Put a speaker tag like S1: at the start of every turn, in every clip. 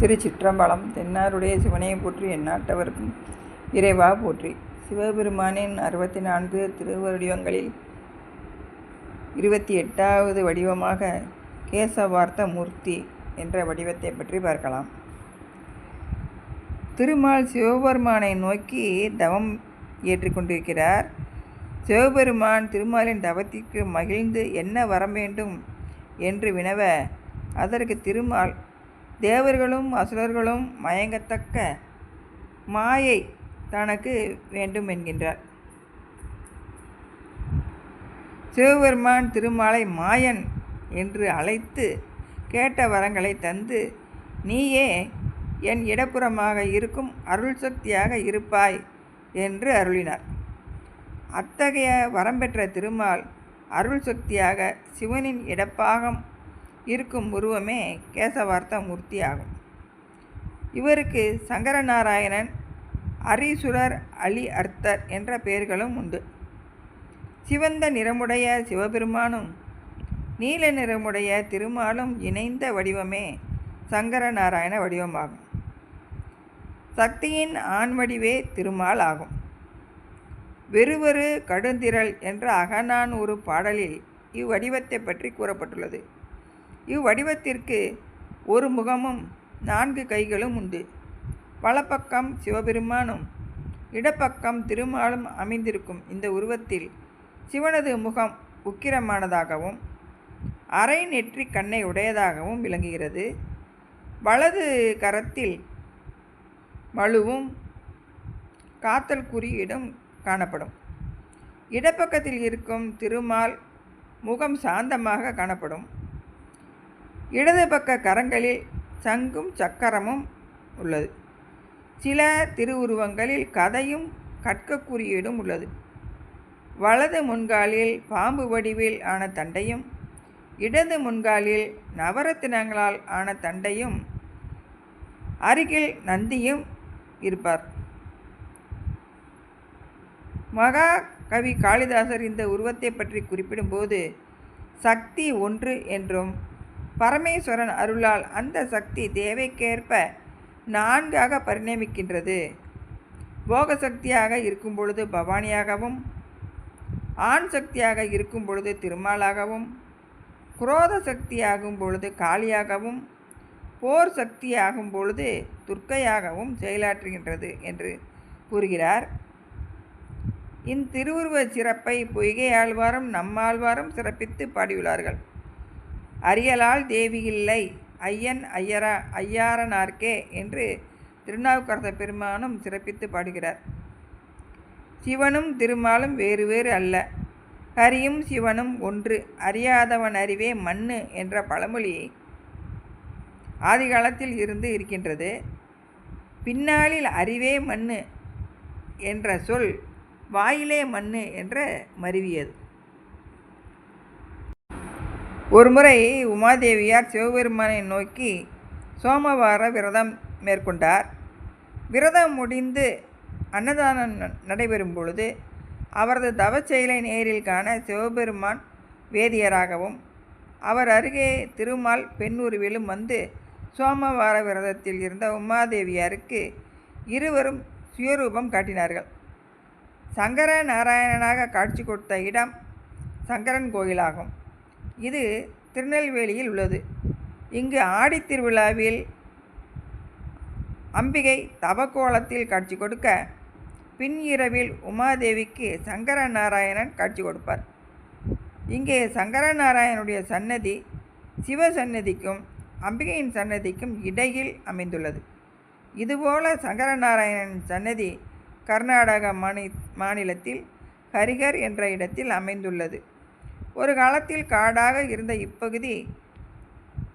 S1: திருச்சிற்றம்பலம் தென்னாருடைய சிவனையை போற்றி எந்நாட்டவர்க்கும் இறைவா போற்றி. சிவபெருமானின் அறுபத்தி நான்கு திருவடிவங்களில் இருபத்தி எட்டாவது வடிவமாக கேசவார்த்த மூர்த்தி என்ற வடிவத்தை பற்றி பார்க்கலாம். திருமால் சிவபெருமானை நோக்கி தவம் ஏற்றிக்கொண்டிருக்கிறார் சிவபெருமான் திருமாலின் தவத்திற்கு மகிழ்ந்து என்ன வர வேண்டும் என்று வினவ அதற்கு திருமால் தேவர்களும் அசுரர்களும் மயங்கத்தக்க மாயை தனக்கு வேண்டும் என்கின்றார் சிவபெருமான் திருமாலை மாயன் என்று அழைத்து கேட்ட வரங்களை தந்து நீயே என் இடப்புறமாக இருக்கும் அருள் சக்தியாக இருப்பாய் என்று அருளினார். அத்தகைய வரம்பெற்ற திருமால் அருள் சக்தியாக சிவனின் இடப்பாகம் இருக்கும் உருவமே கேசவார்த்த மூர்த்தி ஆகும் இவருக்கு சங்கரநாராயணன் அரிசுரர் அலி அர்த்தர் என்ற பெயர்களும் உண்டு. சிவந்த நிறமுடைய சிவபெருமானும் நீல நிறமுடைய திருமாலும் இணைந்த வடிவமே சங்கரநாராயண வடிவமாகும். சக்தியின் ஆண் வடிவே திருமால் ஆகும். வெறுவரு கடுந்திரள் என்ற அகநான் ஒரு பாடலில் இவ்வடிவத்தை பற்றி கூறப்பட்டுள்ளது. இவ்வடிவத்திற்கு ஒரு முகமும் நான்கு கைகளும் உண்டு. வலப்பக்கம் சிவபெருமானும் இடப்பக்கம் திருமாலும் அமைந்திருக்கும் இந்த உருவத்தில் சிவனது முகம் உக்கிரமானதாகவும் அரை நெற்றி கண்ணை உடையதாகவும் விளங்குகிறது. வலது கரத்தில் மழுவும் காத்தல் குறியீடும் காணப்படும். இடப்பக்கத்தில் இருக்கும் திருமால் முகம் சாந்தமாக காணப்படும். இடது பக்க கரங்களில் சங்கும் சக்கரமும் உள்ளது. சில திருவுருவங்களில் கதையும் கற்க குறியீடும் உள்ளது. வலது முன்காலில் பாம்பு வடிவில் ஆன தண்டையும் இடது முன்காலில் நவரத்தினங்களால் ஆன தண்டையும் அருகில் நந்தியும் இருப்பார். மகா கவி காளிதாசர் இந்த உருவத்தை பற்றி குறிப்பிடும்போது சக்தி ஒன்று என்றும் பரமேஸ்வரன் அருளால் அந்த சக்தி தேவைக்கேற்ப நான்காக பரிணமிக்கின்றது. போக சக்தியாக இருக்கும் பொழுது பவானியாகவும் ஆண் சக்தியாக இருக்கும் பொழுது திருமாலாகவும் குரோத சக்தியாகும் பொழுது காளியாகவும் போர் சக்தியாகும் பொழுது துர்க்கையாகவும் செயலாற்றுகின்றது என்று கூறுகிறார். இத்திருவுருவச் சிறப்பை பொய்கை ஆழ்வாரும் நம்மாழ்வாரும் சிறப்பித்து பாடியுள்ளார்கள். அரியலால் தேவி இல்லை ஐயன் ஐயரா ஐயாரனார்க்கே என்று திருநாவுக்கரச பெருமானும் சிறப்பித்து பாடுகிறார். சிவனும் திருமாலும் வேறு வேறு அல்ல. ஹரியும் சிவனும் ஒன்று. அறியாதவன் அறிவே மண்ணு என்ற பழமொழி ஆதிகாலத்தில் இருந்து இருக்கின்றது. பின்னாளில் அறிவே மண்ணு என்ற சொல் வாயிலே மண்ணு என்ற மருவியது. ஒருமுறை உமாதேவியார் சிவபெருமானை நோக்கி சோமவார விரதம் மேற்கொண்டார். விரதம் முடிந்து அன்னதானம் நடைபெறும் பொழுது அவரது தவச்செயலை நேரில் காண சிவபெருமான் வேதியராகவும் அவர் அருகே திருமால் பெண்ணுருவிலும் வந்து சோமவார விரதத்தில் இருந்த உமாதேவியாருக்கு இருவரும் சுயரூபம் காட்டினார்கள். சங்கர நாராயணனாக காட்சி கொடுத்த இடம் சங்கரன் கோயிலாகும். இது திருநெல்வேலியில் உள்ளது. இங்கு ஆடித்திருவிழாவில் அம்பிகை தவக்கோலத்தில் காட்சி கொடுக்க பின் இரவில் உமாதேவிக்கு சங்கர நாராயணன் காட்சி கொடுப்பார். இங்கே சங்கரநாராயணனுடைய சன்னதி சிவ சன்னதிக்கும் அம்பிகையின் சன்னதிக்கும் இடையில் அமைந்துள்ளது. இதுபோல சங்கரநாராயணன் சன்னதி கர்நாடக மாநி மாநிலத்தில் ஹரிகர் என்ற இடத்தில் அமைந்துள்ளது. ஒரு காலத்தில் காடாக இருந்த இப்பகுதி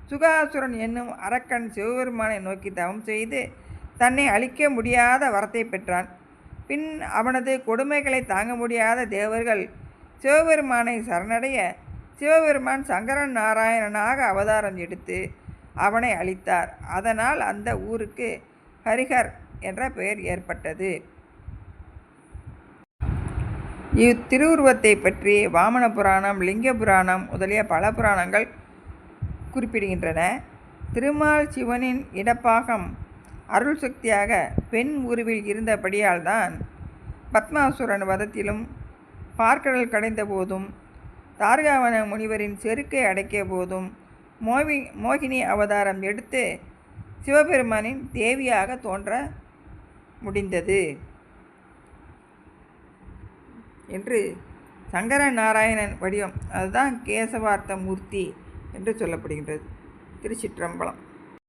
S1: சுகாசுரன் என்னும் அரக்கன் சிவபெருமானை நோக்கி தவம் செய்து தன்னை அழிக்க முடியாத வரத்தை பெற்றான். பின் அவனது கொடுமைகளை தாங்க முடியாத தேவர்கள் சிவபெருமானை சரணடைய சிவபெருமான் சங்கரன் நாராயணனாக அவதாரம் எடுத்து அவனை அழித்தார். அதனால் அந்த ஊருக்கு ஹரிஹர் என்ற பெயர் ஏற்பட்டது. இத்திருவுருவத்தை பற்றி வாமன புராணம் லிங்க புராணம் முதலிய பல புராணங்கள் குறிப்பிடுகின்றன. திருமால் சிவனின் இடப்பாகம் அருள் சக்தியாக பெண் உருவில் இருந்தபடியால் தான் பத்மாசுரன் வதத்திலும் பார்க்கடல் கடைந்த போதும் தார்காவன முனிவரின் செருக்கை அடக்கிய போதும் மோவி மோகினி அவதாரம் எடுத்து சிவபெருமானின் தேவியாக தோன்ற முடிந்தது. என்று சங்கர நாராயணன் வடிவம். அதுதான் கேசவார்த்த மூர்த்தி என்று சொல்லப்படுகின்றது. திருச்சிற்றம்பலம்.